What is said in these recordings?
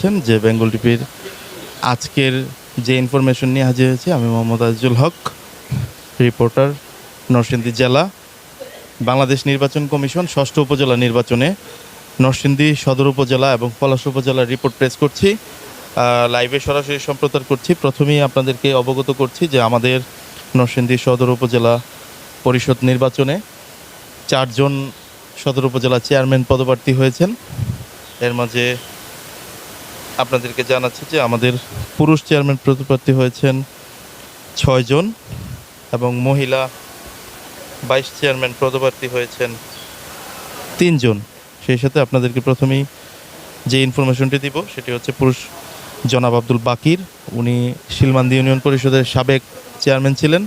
পাচ্ছেন যে বেঙ্গল টিভির আজকের যে ইনফরমেশন নিয়ে হাজির হয়েছে, আমি মোহাম্মদ আজিজুল হক রিপোর্টার নরসিংদী জেলা, বাংলাদেশ নির্বাচন কমিশন, ষষ্ঠ উপজেলা নির্বাচনে নরসিংদী সদর উপজেলা এবং পলাশ উপজেলার রিপোর্ট প্রেস করছি লাইভে সরাসরি সম্প্রচার করছি। প্রথমেই আপনাদেরকে অবগত করছি যে আমাদের নরসিংদী সদর উপজেলা পরিষদ নির্বাচনে চারজন সদর উপজেলা চেয়ারম্যান পদপ্রার্থী হয়েছেন। এর মাঝে আপনাদেরকে জানাচ্ছি যে আমাদের পুরুষ চেয়ারম্যান পদপ্রার্থী হয়েছেন ছয়জন এবং মহিলা ভাইস চেয়ারম্যান পদপ্রার্থী হয়েছেন তিনজন সেই সাথে আপনাদেরকে প্রথমেই যে ইনফরমেশনটি দিব, সেটি হচ্ছে পুরুষ জনাব আব্দুল বাকির। উনি শিলমান্দি ইউনিয়ন পরিষদের সাবেক চেয়ারম্যান ছিলেন,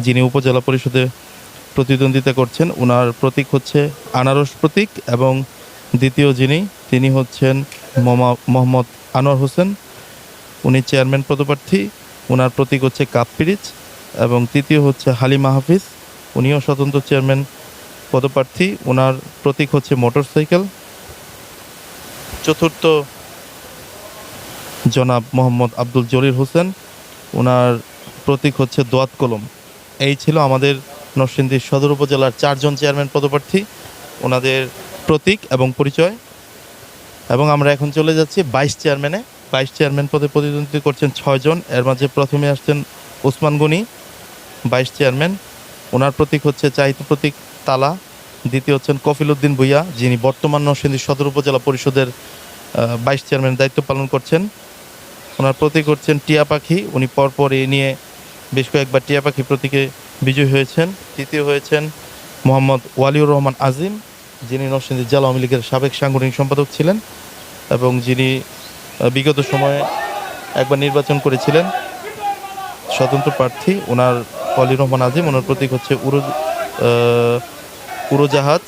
যিনি উপজেলা পরিষদে প্রতিদ্বন্দ্বিতা করছেন। ওনার প্রতীক হচ্ছে আনারস প্রতীক এবং দ্বিতীয় যিনি, তিনি হচ্ছেন মোমা- মোহাম্মদ আনোয়ার হোসেন, উনি চেয়ারম্যান পদপ্রার্থী ওনার প্রতীক হচ্ছে কাপ পিরিচ এবং তৃতীয় হচ্ছে হালিমা হাফিজ উনিও স্বতন্ত্র চেয়ারম্যান পদপ্রার্থী ওনার প্রতীক হচ্ছে মোটরসাইকেল। চতুর্থ জনাব মোহাম্মদ আব্দুল জলিল হোসেন ওনার প্রতীক হচ্ছে দোয়াত কলম। এই ছিল আমাদের নরসিংদী সদর উপজেলার চারজন চেয়ারম্যান পদপ্রার্থী ওনাদের প্রতীক এবং পরিচয়। এবং আমরা এখন চলে যাচ্ছি বাইশ চেয়ারম্যানে বাইশ চেয়ারম্যান পদে প্রতিদ্বন্দ্বিতা করছেন ছয়জন এর মাঝে প্রথমে আসছেন ওসমান গনি বাইশ চেয়ারম্যান ওনার প্রতীক হচ্ছে চাহিত প্রতীক তালা। দ্বিতীয় হচ্ছেন কফিল উদ্দিন ভুইয়া, যিনি বর্তমান নরসিংদী সদর উপজেলা পরিষদের বাইশ চেয়ারম্যান দায়িত্ব পালন করছেন। ওনার প্রতীক হচ্ছেন টিয়া পাখি। উনি পরপর এ নিয়ে বেশ কয়েকবার টিয়া পাখি প্রতীকে বিজয়ী হয়েছেন। তৃতীয় হয়েছেন মোহাম্মদ ওয়ালিউর রহমান আজিম। যিনি নরসিংদী জেলা আওয়ামী লীগের সাবেক সাংগঠনিক সম্পাদক ছিলেন এবং যিনি বিগত সময়ে একবার নির্বাচন করেছিলেন, স্বতন্ত্র প্রার্থী, ওনার ওয়ালিউর রহমান আজিম, ওনার প্রতীক হচ্ছে উড়ো উড়োজাহাজ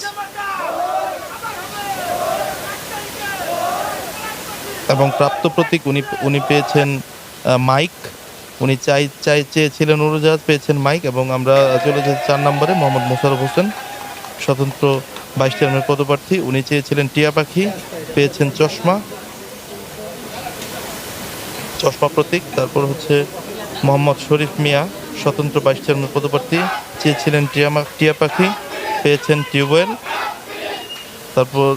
এবং প্রাপ্ত প্রতীক উনি উনি পেয়েছেন মাইক। উনি চাই চাই, চেয়েছিলেন উড়োজাহাজ পেয়েছেন মাইক এবং আমরা চলে যাচ্ছি চার নম্বরে, মোহাম্মদ মোশারফ হোসেন, স্বতন্ত্র ভাইস চেয়ারম্যান পদপ্রার্থী। উনি চেয়েছিলেন টিয়া পাখি, পেয়েছেন চশমা। চশমা প্রতীক, তারপর হচ্ছে মোহাম্মদ শরীফ মিয়া, স্বতন্ত্র ভাইস চেয়ারম্যান পদপ্রার্থী। চেয়েছিলেন টিয়া টিয়া পাখি, পেয়েছেন টিউবওয়েল। তারপর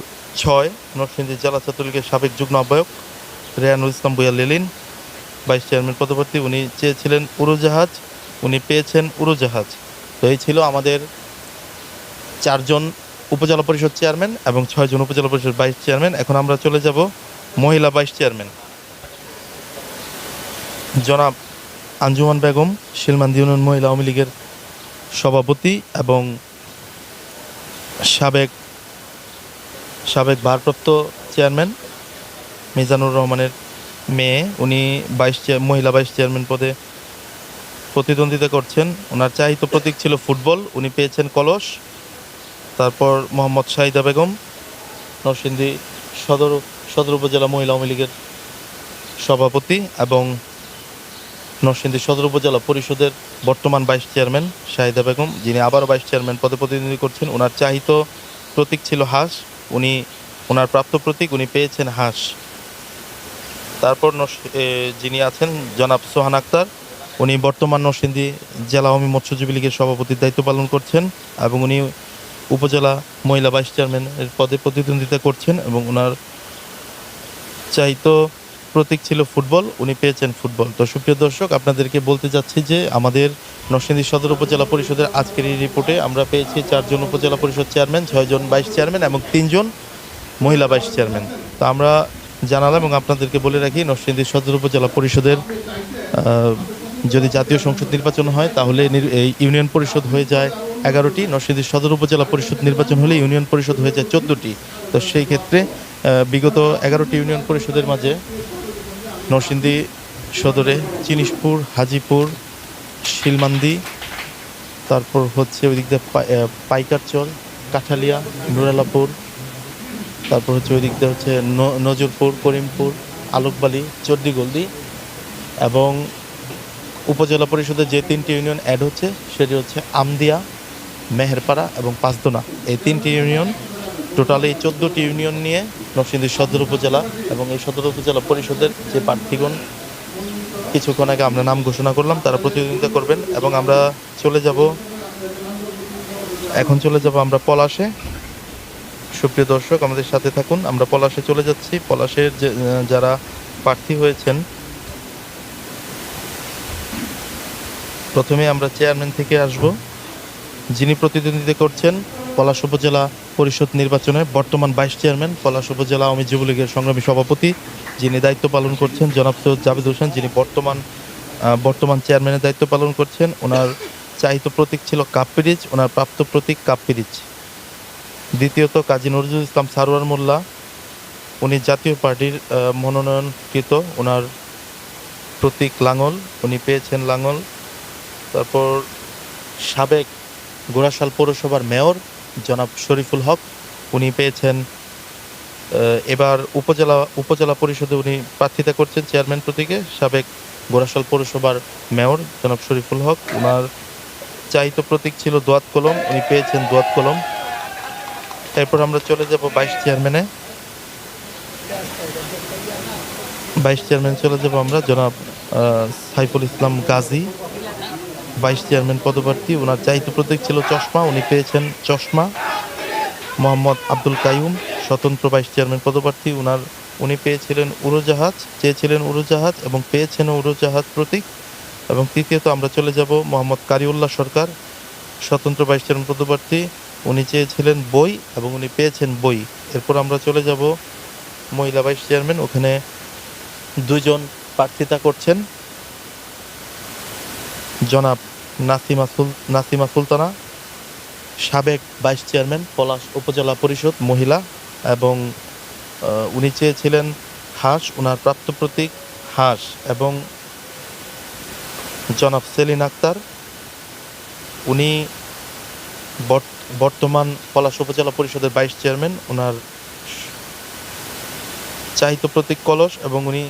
ছয়, নরসিংদী জেলা ছাত্রলীগের সাবেক যুগ্ম আহ্বায়ক রেয়ানুল ইসলাম বুয়া লেলিন ভাইস চেয়ারম্যান পদপ্রার্থী। উনি চেয়েছিলেন উড়োজাহাজ, উনি পেয়েছেন উড়োজাহাজ। তো এই ছিল আমাদের চারজন উপজেলা পরিষদ চেয়ারম্যান এবং ছয়জন উপজেলা পরিষদ ভাইস চেয়ারম্যান। এখন আমরা চলে যাব মহিলা ভাইস চেয়ারম্যান। জনাব আঞ্জুমান বেগম, শিলমান্দি ইউনিয়ন মহিলা আওয়ামী লীগের সভাপতি এবং সাবেক সাবেক ভারপ্রাপ্ত চেয়ারম্যান মিজানুর রহমানের মেয়ে। উনি বাইশ মহিলা ভাইস চেয়ারম্যান পদে প্রতিদ্বন্দ্বিতা করছেন। ওনার চাহিত প্রতীক ছিল ফুটবল। উনি পেয়েছেন কলস। তারপর মোহাম্মদ শাহিদা বেগম, নরসিংদী সদর সদর উপজেলা মহিলা আওয়ামী লীগের সভাপতি এবং নরসিংদী সদর উপজেলা পরিষদের বর্তমান ভাইস চেয়ারম্যান শাহিদা বেগম, যিনি আবারও ভাইস চেয়ারম্যান পদে প্রতিনিধি করছেন ওনার চাহিত প্রতীক ছিল হাঁস। উনি ওনার প্রাপ্ত প্রতীক, উনি পেয়েছেন হাঁস। তারপর যিনি আছেন, জনাব সোহান আক্তার, উনি বর্তমান নরসিংদী জেলা আওয়ামী মৎস্যজীবী লীগের সভাপতির দায়িত্ব পালন করছেন এবং উনি উপজেলা মহিলা ভাইস চেয়ারম্যানের পদে প্রতিদ্বন্দ্বিতা করছেন এবং ওনার চাইতো প্রতীক ছিল ফুটবল, উনি পেয়েছেন ফুটবল। তো সুপ্রিয় দর্শক, আপনাদেরকে বলতে যাচ্ছি যে আমাদের নরসিংদী সদর উপজেলা পরিষদের আজকের এই রিপোর্টে আমরা পেয়েছি চারজন উপজেলা পরিষদ চেয়ারম্যান, ছয়জন ভাইস চেয়ারম্যান এবং তিনজন মহিলা ভাইস চেয়ারম্যান। তো আমরা জানালাম এবং আপনাদেরকে বলে রাখি, নরসিংদী সদর উপজেলা পরিষদের যদি জাতীয় সংসদ নির্বাচন হয়, তাহলে এই ইউনিয়ন পরিষদ হয়ে যায় এগারোটি নরসিংদী সদর উপজেলা পরিষদ নির্বাচন হলে ইউনিয়ন পরিষদ হয়ে যায় চোদ্দোটি। তো সেই ক্ষেত্রে বিগত এগারোটি ইউনিয়ন পরিষদের মাঝে নরসিংদী সদরে চিনিশপুর হাজিপুর, শিলমান্দি, তারপর হচ্ছে ওই দিক দিয়ে পাইকারচল, কাঠালিয়া, নুরালাপুর, তারপর হচ্ছে ওই দিক দিয়ে হচ্ছে নজরপুর, করিমপুর, আলোকবালি চর্দিগলদি এবং উপজেলা পরিষদের যে তিনটি ইউনিয়ন অ্যাড হচ্ছে, সেটি হচ্ছে আমদিয়া মেহেরপাড়া এবং পাঁচদোনা। এই তিনটি ইউনিয়ন, টোটাল এই চোদ্দোটি ইউনিয়ন নিয়ে নরসিংদী সদর উপজেলা এবং এই সদর উপজেলা পরিষদের যে প্রার্থীগণ, কিছুক্ষণ আগে আমরা নাম ঘোষণা করলাম, তারা প্রতিদ্বন্দ্বিতা করবেন এবং আমরা চলে যাব, এখন চলে যাব আমরা পলাশে। সুপ্রিয় দর্শক, আমাদের সাথে থাকুন, আমরা পলাশে চলে যাচ্ছি। পলাশের যে যারা প্রার্থী হয়েছেন, প্রথমে আমরা চেয়ারম্যান থেকে আসব। যিনি প্রতিদ্বন্দ্বিতা করছেন পলাশ উপজেলা পরিষদ নির্বাচনে বর্তমান ভাইস চেয়ারম্যান পলাশ উপজেলা আওয়ামী যুবলীগের সংগ্রামী সভাপতি যিনি দায়িত্ব পালন করছেন জনাব সৈয়দ জাভেদ হোসেন, যিনি বর্তমান বর্তমান চেয়ারম্যানের দায়িত্ব পালন করছেন। ওনার চাহিত প্রতীক ছিল কাপ ওনার প্রাপ্ত প্রতীক কাপ দ্বিতীয়ত কাজী নজরুল ইসলাম সারোয়ার মোল্লা, উনি জাতীয় পার্টির মনোনয়নকৃত, ওনার প্রতীক লাঙল, উনি পেয়েছেন লাঙল। তারপর সাবেক গোড়াশাল পৌরসভার মেয়র জনাব শরীফুল হক, উনি পেয়েছেন এবার উপজেলা উপজেলা পরিষদে উনি প্রার্থিতা করছেন চেয়ারম্যান প্রতীকে, সাবেক গোড়াশাল পৌরসভার মেয়র জনাব শরীফুল হক। ওনার চাহিত প্রতীক ছিল দোয়াত কলম, উনি পেয়েছেন দোয়াত কলম। এরপর আমরা চলে যাব ভাইস চেয়ারম্যানে। ভাইস চেয়ারম্যান চলে যাব আমরা, জনাব সাইফুল ইসলাম গাজী। ভাইস চেয়ারম্যান পদপ্রার্থী, ওনার চাহিত প্রতীক ছিল চশমা। উনি পেয়েছেন চশমা। মোহাম্মদ আব্দুল কাইয়ুম, স্বতন্ত্র ভাইস চেয়ারম্যান পদপ্রার্থী ওনার উনি পেয়েছিলেন উড়োজাহাজ, চেয়েছিলেন উড়োজাহাজ এবং পেয়েছেন উড়োজাহাজ প্রতীক। এবং তৃতীয়ত আমরা চলে যাব মোহাম্মদ কারিউল্লাহ সরকার, স্বতন্ত্র ভাইস চেয়ারম্যান পদপ্রার্থী। উনি চেয়েছিলেন বই এবং উনি পেয়েছেন বই। এরপর আমরা চলে যাব মহিলা ভাইস চেয়ারম্যান, ওখানে দুজন প্রার্থিতা করছেন। জনাব নাসিমা সুল, নাসিমা সুলতানা, সাবেক ভাইস চেয়ারম্যান, পলাশ উপজেলা পরিষদ মহিলা এবং উনি চেয়েছিলেন হাঁস ওনার প্রাপ্ত প্রতীক হাঁস এবং জনাব সেলিন আক্তার। উনি বর্ত- বর্তমান পলাশ উপজেলা পরিষদের ভাইস চেয়ারম্যান ওনার চাহিত প্রতীক কলস এবং উনি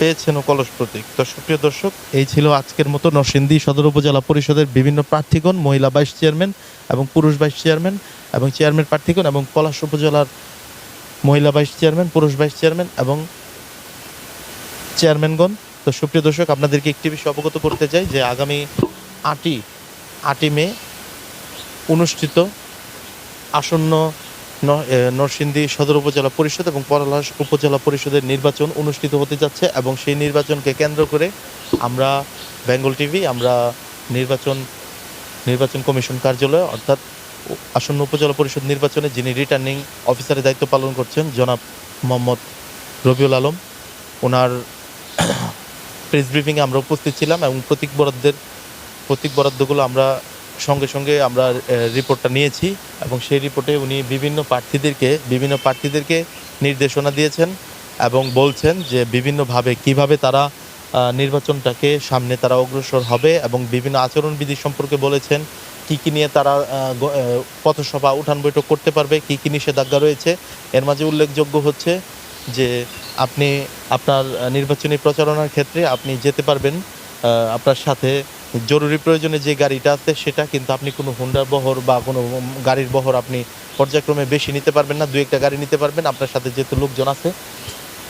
পেয়েছেন ও কলস প্রতীক। তো সুপ্রিয় দর্শক, এই ছিল আজকের মতো নরসিংদী সদর উপজেলা পরিষদের বিভিন্ন প্রার্থীগণ, মহিলা ভাইস চেয়ারম্যান এবং পুরুষ ভাইস চেয়ারম্যান এবং চেয়ারম্যান প্রার্থীগণ এবং পলাশ উপজেলার মহিলা ভাইস চেয়ারম্যান, পুরুষ ভাইস চেয়ারম্যান এবং চেয়ারম্যানগণ। তো সুপ্রিয় দর্শক, আপনাদেরকে একটি বিষয় অবগত করতে চাই যে আগামী আটই আটই মে অনুষ্ঠিত আসন্ন নরসিংদী সদর উপজেলা পরিষদ এবং পলাশ উপজেলা পরিষদের নির্বাচন অনুষ্ঠিত হতে যাচ্ছে এবং সেই নির্বাচনকে কেন্দ্র করে আমরা বেঙ্গল টিভি, আমরা নির্বাচন নির্বাচন কমিশন কার্যালয় অর্থাৎ আসন্ন উপজেলা পরিষদ নির্বাচনে যিনি রিটার্নিং অফিসারের দায়িত্ব পালন করছেন, জনাব মোহাম্মদ রবিউল আলম, ওনার প্রেস ব্রিফিংয়ে আমরা উপস্থিত ছিলাম এবং প্রতীক বরাদ্দের, প্রতীক বরাদ্দগুলো আমরা সঙ্গে সঙ্গে আমরা রিপোর্টটা নিয়েছি এবং সেই রিপোর্টে উনি বিভিন্ন প্রার্থীদেরকে বিভিন্ন প্রার্থীদেরকে নির্দেশনা দিয়েছেন এবং বলছেন যে বিভিন্নভাবে কীভাবে তারা নির্বাচনটাকে সামনে তারা অগ্রসর হবে এবং বিভিন্ন আচরণবিধি সম্পর্কে বলেছেন, কি কি নিয়ে তারা পথসভা, উঠান বৈঠক করতে পারবে, কি কি নিষেধাজ্ঞা রয়েছে। এর মাঝে উল্লেখযোগ্য হচ্ছে যে আপনি আপনার নির্বাচনী প্রচারণার ক্ষেত্রে আপনি যেতে পারবেন আপনার সাথে জরুরি প্রয়োজনে যে গাড়িটা আছে সেটা কিন্তু আপনি কোনো হুন্ডার বহর বা কোনো গাড়ির বহর আপনি পর্যায়ক্রমে বেশি নিতে পারবেন না দু একটা গাড়ি নিতে পারবেন। আপনার সাথে যেহেতু লোকজন আছে,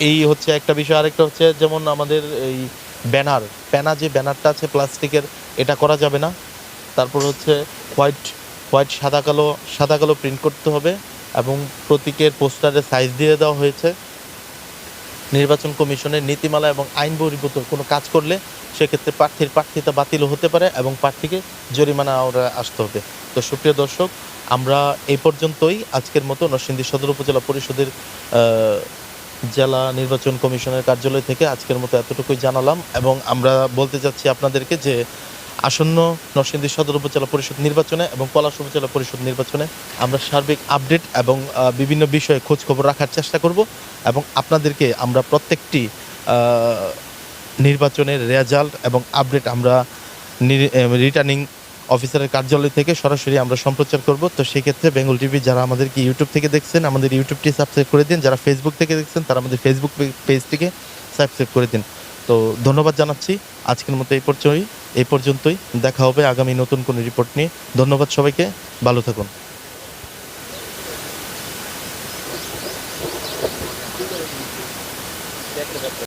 এই হচ্ছে একটা বিষয়। আরেকটা হচ্ছে যেমন আমাদের এই ব্যানার প্যানা যে ব্যানারটা আছে প্লাস্টিকের, এটা করা যাবে না। তারপর হচ্ছে হোয়াইট হোয়াইট, সাদা কালো সাদা কালো প্রিন্ট করতে হবে এবং প্রতীকের পোস্টারে সাইজ দিয়ে দেওয়া হয়েছে। নির্বাচন কমিশনের নীতিমালা এবং আইন বহির্ভূত কোনো কাজ করলে সেক্ষেত্রে প্রার্থীর প্রার্থিতা বাতিল হতে পারে এবং প্রার্থীকে জরিমানা আসতে হবে। তো সুপ্রিয় দর্শক, আমরা এই পর্যন্তই। আজকের মতো নরসিংদী সদর উপজেলা পরিষদের জেলা নির্বাচন কমিশনের কার্যালয় থেকে আজকের মতো এতটুকুই জানালাম এবং আমরা বলতে চাচ্ছি আপনাদেরকে যে আসন্ন নরসিংদী সদর উপজেলা পরিষদ নির্বাচনে এবং পলাশ উপজেলা পরিষদ নির্বাচনে আমরা সার্বিক আপডেট এবং বিভিন্ন বিষয়ে খোঁজ খবর রাখার চেষ্টা করব এবং আপনাদেরকে আমরা প্রত্যেকটি নির্বাচনের রেজাল্ট এবং আপডেট আমরা রিটার্নিং অফিসারের কার্যালয় থেকে সরাসরি আমরা সম্প্রচার করব। তো সেক্ষেত্রে বেঙ্গল টিভি যারা আমাদেরকে ইউটিউব থেকে দেখছেন, আমাদের ইউটিউবটি সাবস্ক্রাইব করে দিন। যারা ফেসবুক থেকে দেখছেন, তারা আমাদের ফেসবুক পেজটিকে সাবস্ক্রাইব করে দিন। তো ধন্যবাদ জানাচ্ছি। আজকের মতো এই পর্যন্তই এই পর্যন্তই। দেখা হবে আগামী নতুন কোনো রিপোর্ট নিয়ে। ধন্যবাদ সবাইকে। ভালো থাকুন।